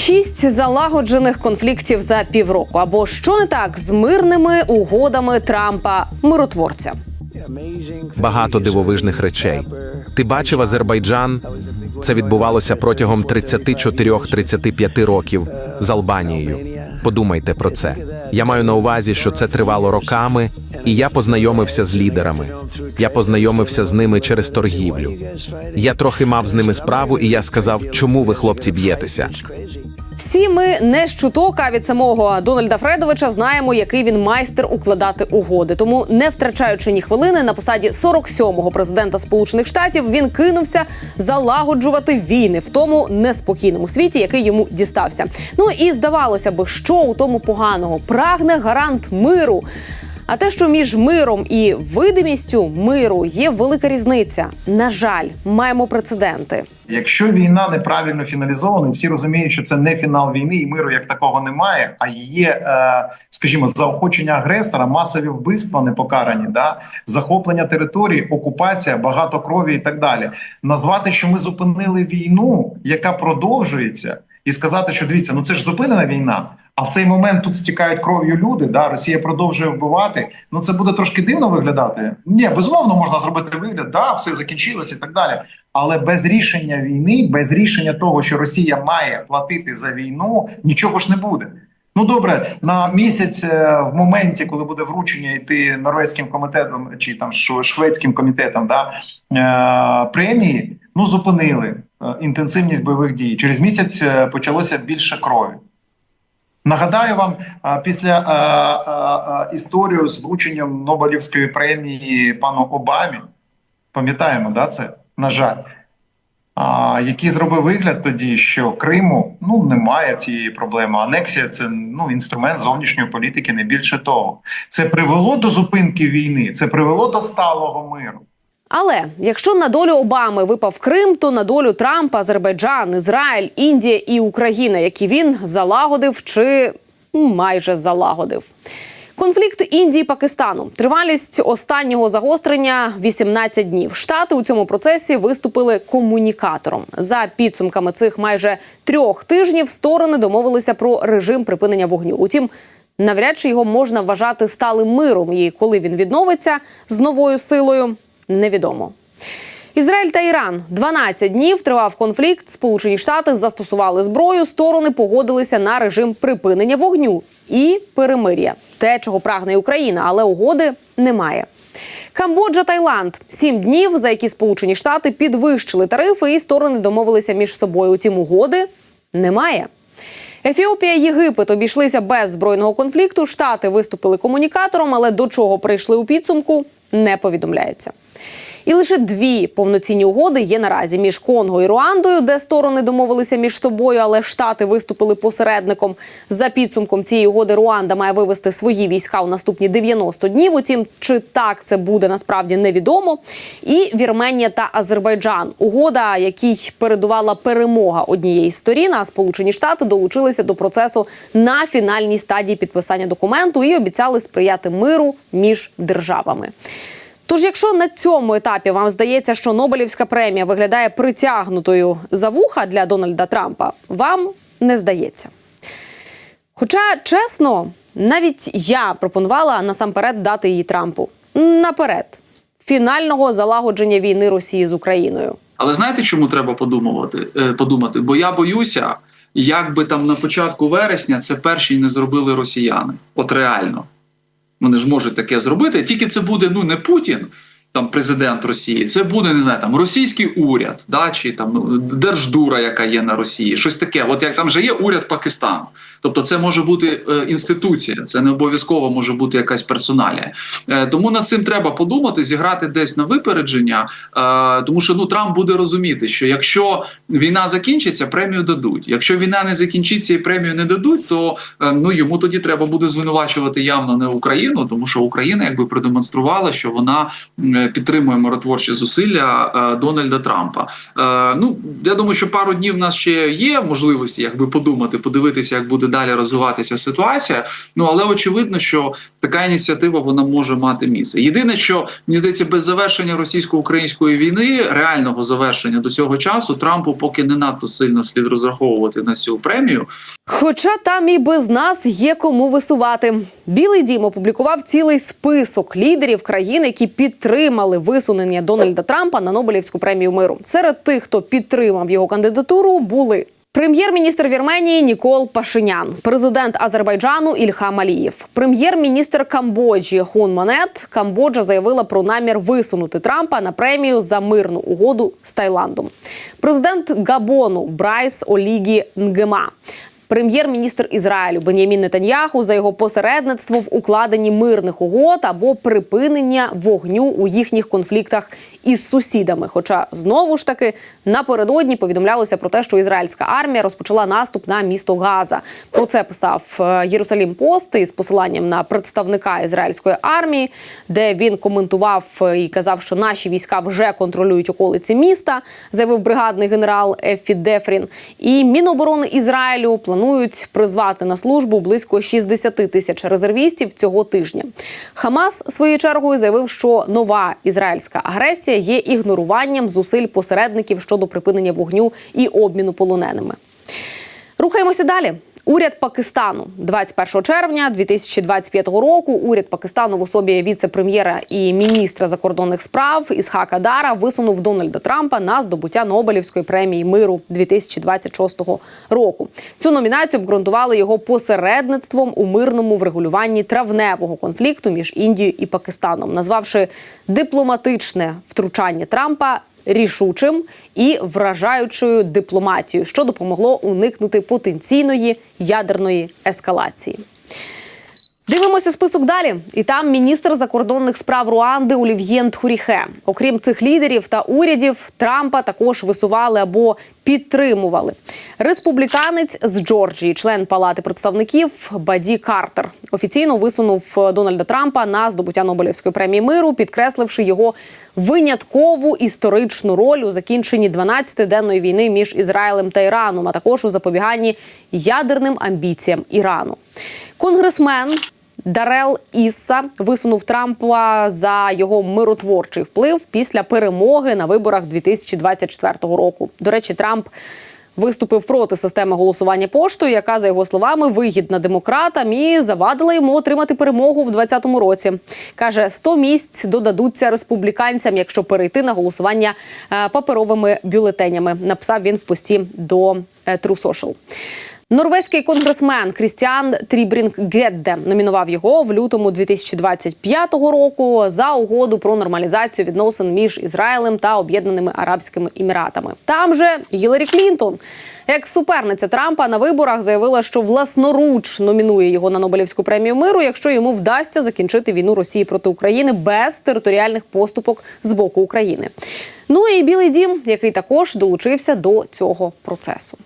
Шість залагоджених конфліктів за півроку. Або що не так з мирними угодами Трампа миротворця. багато дивовижних речей. Ти бачив Азербайджан? Це відбувалося протягом 34-35 років з Албанією. Подумайте про це. Я маю на увазі, що це тривало роками, і я познайомився з лідерами. Я познайомився з ними через торгівлю. Я трохи мав з ними справу, і я сказав, чому ви, хлопці, б'єтеся? Всі ми не з чуток, а від самого Дональда Фредовича знаємо, який він майстер укладати угоди. Тому, не втрачаючи ні хвилини, на посаді 47-го президента Сполучених Штатів він кинувся залагоджувати війни в тому неспокійному світі, який йому дістався. Ну і здавалося би, що у тому поганого прагне гарант миру. А те, що між миром і видимістю миру є велика різниця. На жаль, маємо прецеденти. Якщо війна неправильно фіналізована, всі розуміють, що це не фінал війни, і миру як такого немає. А є, е, скажімо, заохочення агресора, масові вбивства непокарані, да захоплення території, окупація, багато крові і так далі. Назвати, що ми зупинили війну, яка продовжується, і сказати, що дивіться, ну це ж зупинена війна. А в цей момент тут стікають кров'ю люди. Да, Росія продовжує вбивати. Ну це буде трошки дивно виглядати. Ні, безумовно, можна зробити вигляд, да, все закінчилося і так далі. Але без рішення війни, без рішення того, що Росія має платити за війну, нічого ж не буде. Ну добре, на місяць е, в моменті, коли буде вручення йти норвезьким комітетом чи там шведським комітетом, да е, премії, ну зупинили е, інтенсивність бойових дій. Через місяць почалося більше крові. Нагадаю вам після історію з врученням Нобелівської премії пану Обамі. Пам'ятаємо, да, це на жаль. А, який зробив вигляд тоді, що Криму ну немає цієї проблеми. Анексія це ну інструмент зовнішньої політики, не більше того. Це привело до зупинки війни, це привело до сталого миру. Але якщо на долю Обами випав Крим, то на долю Трампа, Азербайджан, Ізраїль, Індія і Україна, які він залагодив чи майже залагодив. Конфлікт Індії Пакистану. Тривалість останнього загострення 18 днів. Штати у цьому процесі виступили комунікатором. За підсумками цих майже трьох тижнів сторони домовилися про режим припинення вогню. Утім, навряд чи його можна вважати сталим миром. І коли він відновиться з новою силою, невідомо. Ізраїль та Іран 12 днів тривав конфлікт. Сполучені Штати застосували зброю. Сторони погодилися на режим припинення вогню і перемир'я. Те, чого прагне Україна, але угоди немає. Камбоджа, Таїланд сім днів, за які Сполучені Штати підвищили тарифи, і сторони домовилися між собою. Утім, угоди немає. Ефіопія, Єгипет обійшлися без збройного конфлікту. Штати виступили комунікатором, але до чого прийшли у підсумку, не повідомляється. І лише дві повноцінні угоди є наразі між Конго і Руандою, де сторони домовилися між собою, але штати виступили посередником. За підсумком цієї угоди Руанда має вивести свої війська у наступні 90 днів. Утім, чи так це буде насправді невідомо. І Вірменія та Азербайджан. Угода, якій передувала перемога однієї з сторін, а Сполучені Штати долучилися до процесу на фінальній стадії підписання документу і обіцяли сприяти миру між державами. Тож, якщо на цьому етапі вам здається, що Нобелівська премія виглядає притягнутою за вуха для Дональда Трампа, вам не здається. Хоча, чесно, навіть я пропонувала насамперед дати її Трампу наперед фінального залагодження війни Росії з Україною. Але знаєте, чому треба подумувати? Е, подумати? Бо я боюся, як би там на початку вересня це перші не зробили росіяни. От реально. Вони ж можуть таке зробити. Тільки це буде ну не Путін, там президент Росії, це буде не знаю, там російський уряд, да, чи там ну, держдура, яка є на Росії, щось таке. От як там же є уряд Пакистану. Тобто, це може бути е, інституція, це не обов'язково може бути якась персоналія. Е, тому над цим треба подумати, зіграти десь на випередження, е, тому що ну Трамп буде розуміти, що якщо війна закінчиться, премію дадуть. Якщо війна не закінчиться і премію не дадуть, то ну йому тоді треба буде звинувачувати явно не Україну, тому що Україна якби продемонструвала, що вона підтримує миротворчі зусилля Дональда Трампа. Ну я думаю, що пару днів в нас ще є можливості, якби подумати, подивитися, як буде далі розвиватися ситуація. Ну але очевидно, що така ініціатива вона може мати місце. Єдине, що мені здається, без завершення російсько-української війни, реального завершення до цього часу, Трампу поки не надто сильно слід розраховувати на цю премію. Хоча там і без нас є кому висувати. Білий дім опублікував цілий список лідерів країн, які підтримали висунення Дональда Трампа на Нобелівську премію миру. Серед тих, хто підтримав його кандидатуру, були. Прем'єр-міністр Вірменії Нікол Пашинян, президент Азербайджану Ільхам Алієв, прем'єр-міністр Камбоджі Хун Манет. Камбоджа заявила про намір висунути Трампа на премію за мирну угоду з Таїландом. Президент Габону Брайс Олігі Нгема. Прем'єр-міністр Ізраїлю Бен'ямін Нетаньяху за його посередництво в укладенні мирних угод або припинення вогню у їхніх конфліктах із сусідами. Хоча знову ж таки напередодні повідомлялося про те, що ізраїльська армія розпочала наступ на місто Газа. Про це писав е, Єрусалім Пост із посиланням на представника ізраїльської армії, де він коментував е, і казав, що наші війська вже контролюють околиці міста. Заявив бригадний генерал Ефі Дефрін. І Міноборони Ізраїлю планують призвати на службу близько 60 тисяч резервістів цього тижня. Хамас своєю чергою заявив, що нова ізраїльська агресія є ігноруванням зусиль посередників щодо припинення вогню і обміну полоненими. Рухаємося далі. Уряд Пакистану 21 червня 2025 року. Уряд Пакистану в особі віце-прем'єра і міністра закордонних справ Ісхака Дара висунув Дональда Трампа на здобуття Нобелівської премії миру 2026 року. Цю номінацію обґрунтували його посередництвом у мирному врегулюванні травневого конфлікту між Індією і Пакистаном, назвавши дипломатичне втручання Трампа рішучим і вражаючою дипломатією, що допомогло уникнути потенційної ядерної ескалації. Дивимося список далі. І там міністр закордонних справ Руанди Олів'єн Тхуріхе. Окрім цих лідерів та урядів, Трампа також висували або підтримували. Республіканець з Джорджії, член Палати представників Баді Картер, офіційно висунув Дональда Трампа на здобуття Нобелівської премії миру, підкресливши його виняткову історичну роль у закінченні 12-денної війни між Ізраїлем та Іраном, а також у запобіганні ядерним амбіціям Ірану. Конгресмен Дарел Ісса висунув Трампа за його миротворчий вплив після перемоги на виборах 2024 року. До речі, Трамп. Виступив проти системи голосування поштою, яка за його словами вигідна демократам і завадила йому отримати перемогу в 2020 році. каже, 100 місць додадуться республіканцям, якщо перейти на голосування е, паперовими бюлетенями. Написав він в пості до е, True Social. Норвезький конгресмен Крістіан Трібрінг Гедде номінував його в лютому 2025 року за угоду про нормалізацію відносин між Ізраїлем та Об'єднаними Арабськими Еміратами. Там же Гіларі Клінтон. Екс-суперниця Трампа на виборах заявила, що власноруч номінує його на Нобелівську премію миру, якщо йому вдасться закінчити війну Росії проти України без територіальних поступок з боку України. Ну і Білий Дім, який також долучився до цього процесу.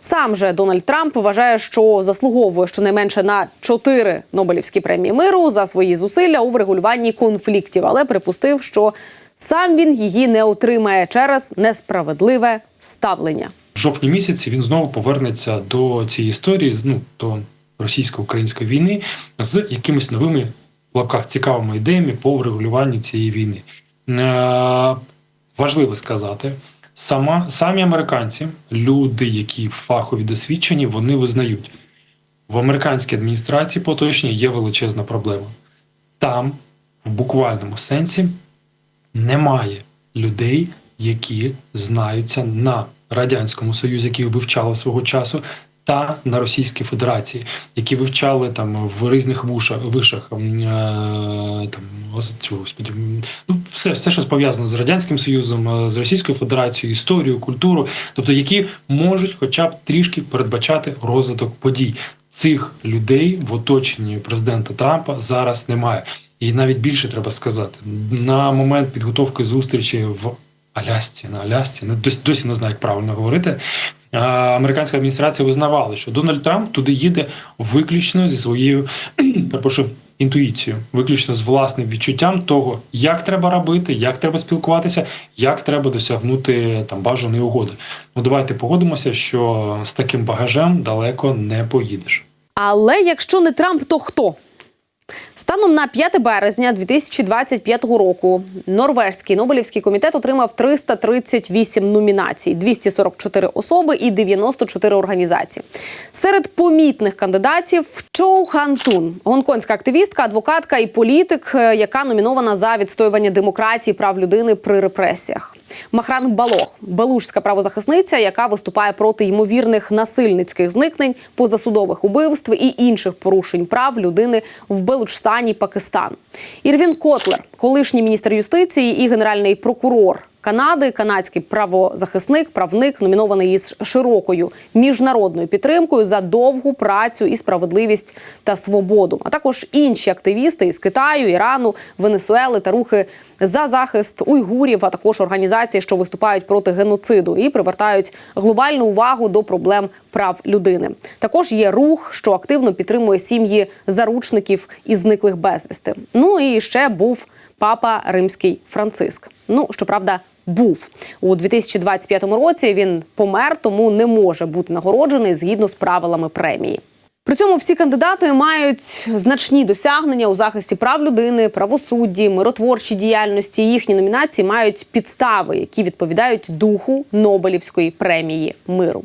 Сам же Дональд Трамп вважає, що заслуговує щонайменше на чотири Нобелівські премії миру за свої зусилля у врегулюванні конфліктів, але припустив, що сам він її не отримає через несправедливе ставлення. В жовтні місяці він знову повернеться до цієї історії, ну до російсько-української війни, з якимись новими в лапках цікавими ідеями по врегулюванню цієї війни. Е, важливо сказати, сама самі американці, люди, які фахові досвідчені, вони визнають в американській адміністрації поточній є величезна проблема. Там, в буквальному сенсі, немає людей, які знаються на радянському союзі, які вивчали свого часу, та на Російській Федерації, які вивчали там в різних вушах вишах е, там цю ну все, все, що пов'язано з радянським союзом, е, з Російською Федерацією, історію, культуру, тобто які можуть, хоча б трішки передбачати розвиток подій. Цих людей в оточенні президента Трампа зараз немає. І навіть більше треба сказати на момент підготовки зустрічі в Алясці, на Алясці, не досі, досі не знаю, як правильно говорити. А, Американська адміністрація визнавала, що Дональд Трамп туди їде виключно зі своєю перепрошую, інтуїцією, виключно з власним відчуттям того, як треба робити, як треба спілкуватися, як треба досягнути там бажаної угоди. Ну давайте погодимося, що з таким багажем далеко не поїдеш. Але якщо не Трамп, то хто? Станом на 5 березня 2025 року Норвезький Нобелівський комітет отримав 338 номінацій, 244 особи і 94 організації. Серед помітних кандидатів Чоу Хан Тун, гонконгська активістка, адвокатка і політик, е, яка номінована за відстоювання демократії прав людини при репресіях. Махран Балох, белужська правозахисниця, яка виступає проти ймовірних насильницьких зникнень, позасудових убивств і інших порушень прав людини в Белучстані, Пакистан. Ірвін Котлер, колишній міністр юстиції і генеральний прокурор. Канади, канадський правозахисник, правник, номінований із широкою міжнародною підтримкою за довгу працю і справедливість та свободу, а також інші активісти із Китаю, Ірану, Венесуели та рухи за захист уйгурів, а також організації, що виступають проти геноциду і привертають глобальну увагу до проблем прав людини. Також є рух, що активно підтримує сім'ї заручників і зниклих безвісти. Ну і ще був папа римський Франциск. Ну щоправда. Був у 2025 році. Він помер, тому не може бути нагороджений згідно з правилами премії. При цьому всі кандидати мають значні досягнення у захисті прав людини, правосудді, миротворчій діяльності. Їхні номінації мають підстави, які відповідають духу Нобелівської премії миру.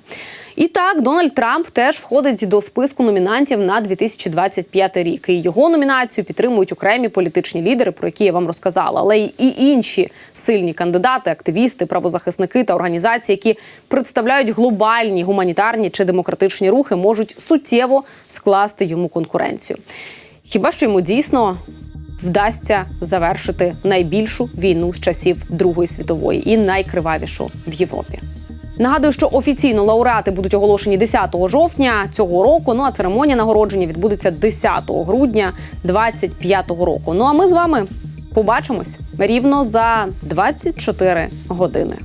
І так, Дональд Трамп теж входить до списку номінантів на 2025 рік. І його номінацію підтримують окремі політичні лідери, про які я вам розказала, але й і інші сильні кандидати, активісти, правозахисники та організації, які представляють глобальні гуманітарні чи демократичні рухи, можуть суттєво скласти йому конкуренцію. Хіба що йому дійсно вдасться завершити найбільшу війну з часів Другої світової і найкривавішу в Європі? Нагадую, що офіційно лауреати будуть оголошені 10 жовтня цього року. Ну а церемонія нагородження відбудеться 10 грудня 2025 року. Ну а ми з вами побачимось рівно за 24 години.